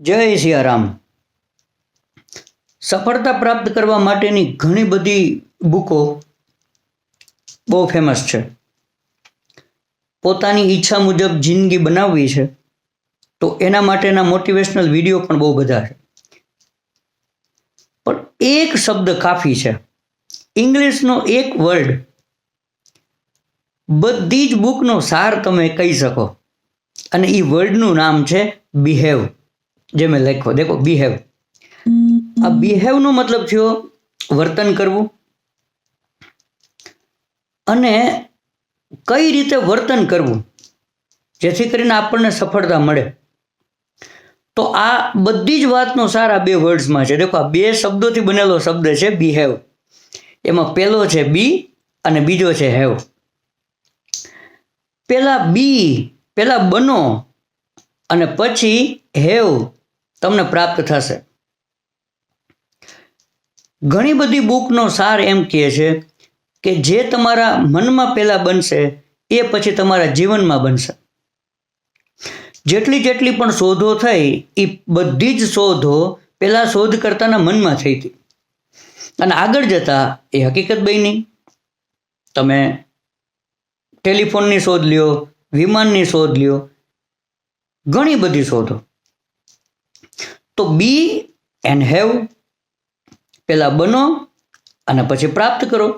જય સિયારામ. સફળતા પ્રાપ્ત કરવા માટેની ઘણી બધી બુકો બહુ ફેમસ છે. પોતાની ઈચ્છા મુજબ જિંદગી બનાવવી છે, તો એના માટેના મોટિવેશનલ વીડિયો પણ બહુ બધા છે. પણ એક શબ્દ કાફી છે. ઇંગ્લિશનો એક વર્ડ બધી જ બુકનો સાર તમે કહી શકો. અને એ વર્ડનું નામ છે બિહેવ જે મેં લખ્યો દેખો બિહેવ આ બિહેવનો મતલબ થયો વર્તન કરવું અને કઈ રીતે વર્તન કરવું જેથી કરીને આપણને સફળતા મળે. તો આ બધી જ વાતનો સાર આ બે વર્ડ્સમાં છે. દેખો આ બે શબ્દોથી બનેલો શબ્દ છે બિહેવ એમાં પહેલો છે બી અને બીજો છે હેવ પેલા બી પેલા બનો અને પછી હેવ તમને પ્રાપ્ત થશે. ઘણી બધી બુકનો સાર એમ કહે છે કે જે તમારા મનમાં પહેલાં બનશે, એ પછી તમારા જીવનમાં બનશે. જેટલી જેટલી પણ શોધો થઈ એ બધી જ શોધો પહેલાં શોધકર્તાના મનમાં થઈ હતી. અને આગળ જતાં એ હકીકત બની. તમે ટેલિફોનની શોધ લ્યો, વિમાનની શોધ લ્યો, ઘણી બધી શોધો. તો બી એન્ડ હેવ પહેલાં બનો અને પછી પ્રાપ્ત કરો.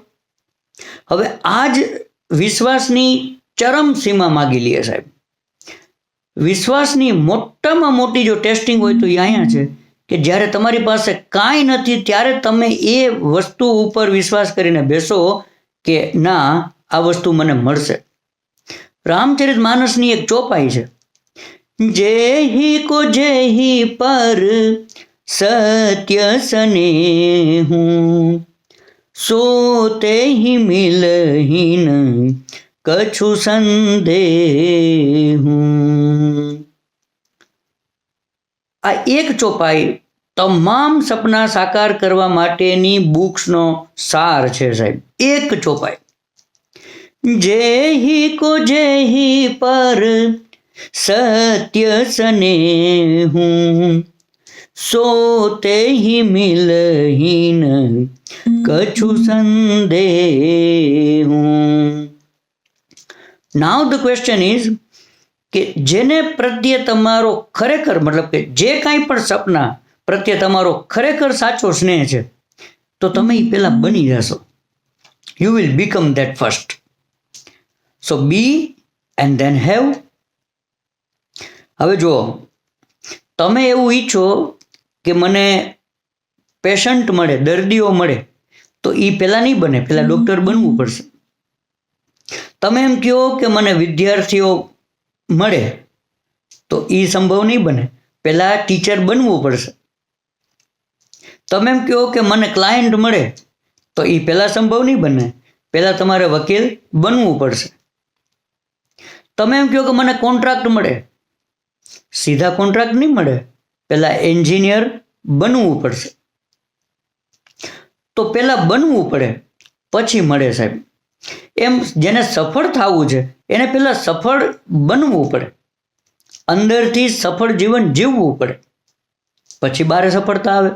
હવે આ જ વિશ્વાસની ચરમ સીમા માગી લઈએ સાહેબ. વિશ્વાસની મોટામાં મોટી જો ટેસ્ટિંગ હોય તો એ અહીંયા છે કે જ્યારે તમારી પાસે કાંઈ નથી ત્યારે તમે એ વસ્તુ ઉપર વિશ્વાસ કરીને બેસો કે ના, આ વસ્તુ મને મળશે. રામચરિત માનસની એક ચોપાઈ છે. જેહી કો જેહી પર સત્ય સને હું સોતે હી મિલહીન કछु સંદેહું. આ એક ચોપાઈ તમામ સપના સાકાર કરવા માટેની બુક્સનો સાર છે સાહેબ. એક ચોપાઈ. જેહી કો જેહી પર સત્ય સને હું સોતે હિ મિલહીન કછુ સંદે હું નાવ ધ ક્વેશ્ચન ઇઝ કે જેને પ્રત્યે તમારો ખરેખર મતલબ કે જે કાંઈ પણ સપના પ્રત્યે તમારો ખરેખર સાચો સ્નેહ છે તો તમે એ પહેલાં બની જશો. You will become that first so be and then have હવે જુઓ તમે એવું ઈચ્છો કે મને પેશન્ટ મળે દર્દીઓ મળે તો એ પહેલાં નહીં બને પહેલાં ડૉક્ટર બનવું પડશે. તમે એમ કહો કે મને વિદ્યાર્થીઓ મળે તો એ સંભવ નહીં બને. પહેલાં ટીચર બનવું પડશે. તમે એમ કહો કે મને ક્લાયન્ટ મળે તો એ પહેલાં સંભવ નહીં બને. પહેલાં તમારે વકીલ બનવું પડશે. તમે એમ કહો કે મને કોન્ટ્રાક્ટ મળે સીધા કોન્ટ્રાક્ટ નહીં મળે પહેલાં એન્જિનિયર બનવું પડશે. તો પહેલાં બનવું પડે, પછી મળે સાહેબ. એમ જેને સફળ થવું છે, એને પહેલાં સફળ બનવું પડે. અંદરથી સફળ જીવન જીવવું પડે. પછી બારે સફળતા આવે.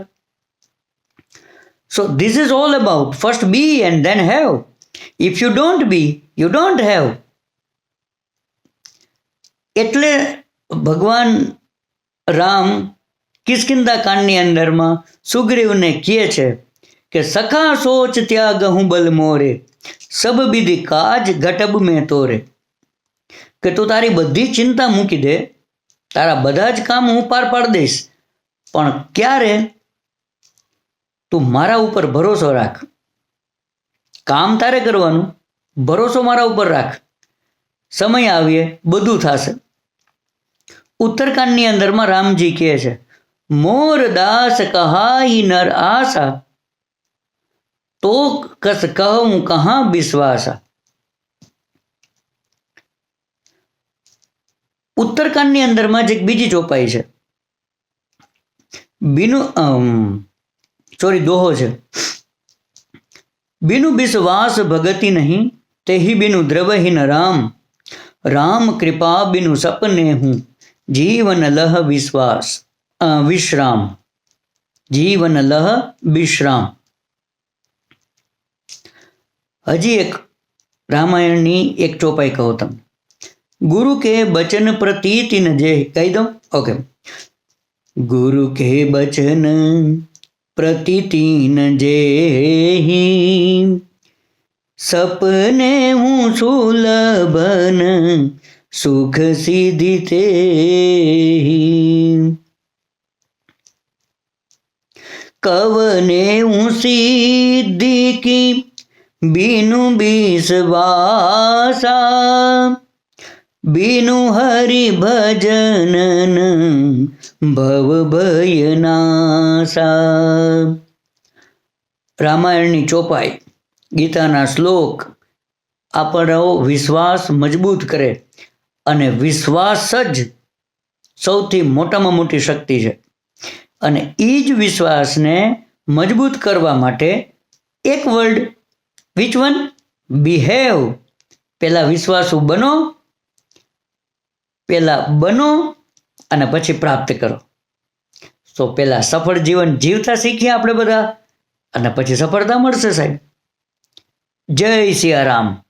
So this is all about first be and then have if you don't be you don't have એટલે ભગવાન રામ કિસ્કિંદા કાંડની અંદરમાં સુગ્રીવને કહે છે કે, સખા સોચ ત્યાગ હું બલ મોરે, સબ વિધિ કાજ ઘટબ મેં તોરે. કે, તું તારી બધી ચિંતા મૂકી દે, તારા બધા જ કામ હું પાર પાડી દઈશ, પણ ક્યારે તું મારા ઉપર ભરોસો રાખ? કામ તારે કરવાનું, ભરોસો મારા ઉપર રાખ. સમય આવીએ, બધું થશે. ઉત્તરકાંડની અંદરમાં રામજી કહે છે, મોર દાસ કહાઈ નર આશા? તો કસ કહું કહા વિશ્વાસા? ઉત્તરકાંડની અંદરમાં જ એક બીજી ચોપાઈ છે. બિનુ સોરી દોહો છે. બિનુ વિશ્વાસ ભગતિ નહીં, તેહી બીનું દ્રવહીન રામ. રામ કૃપા બીનું સપને હું જીવન લહ વિશ્વાસ અ, વિશ્રામ જીવન લહ વિશ્રામ હજી એક રામાયણની એક ચોપાઈ કહો તમે ગુરુ કે બચન પ્રતીતિન જે કહી દઉં ઓકે ગુરુ કે બચન પ્રતીતિન જે સપને હું સુલભન સુખ સિદ્ધિ તે કવને હું સિદ્ધિ કી? બીનું બીસવાસા બીનુ હરિ ભજનન ભવ ભયનાસા રામાયણની ચોપાઈ, ગીતાના શ્લોક આપણો વિશ્વાસ મજબૂત કરે. અને વિશ્વાસ જ સૌથી મોટામાં મોટી શક્તિ છે. અને એ જ વિશ્વાસને મજબૂત કરવા માટે એક વર્ડ વિચ વન બિહેવ. પહેલાં વિશ્વાસુ બનો પહેલાં બનો અને પછી પ્રાપ્ત કરો. તો પહેલાં સફળ જીવન જીવતા શીખીએ આપણે બધા અને પછી સફળતા મળશે સાહેબ. જય સિયારામ.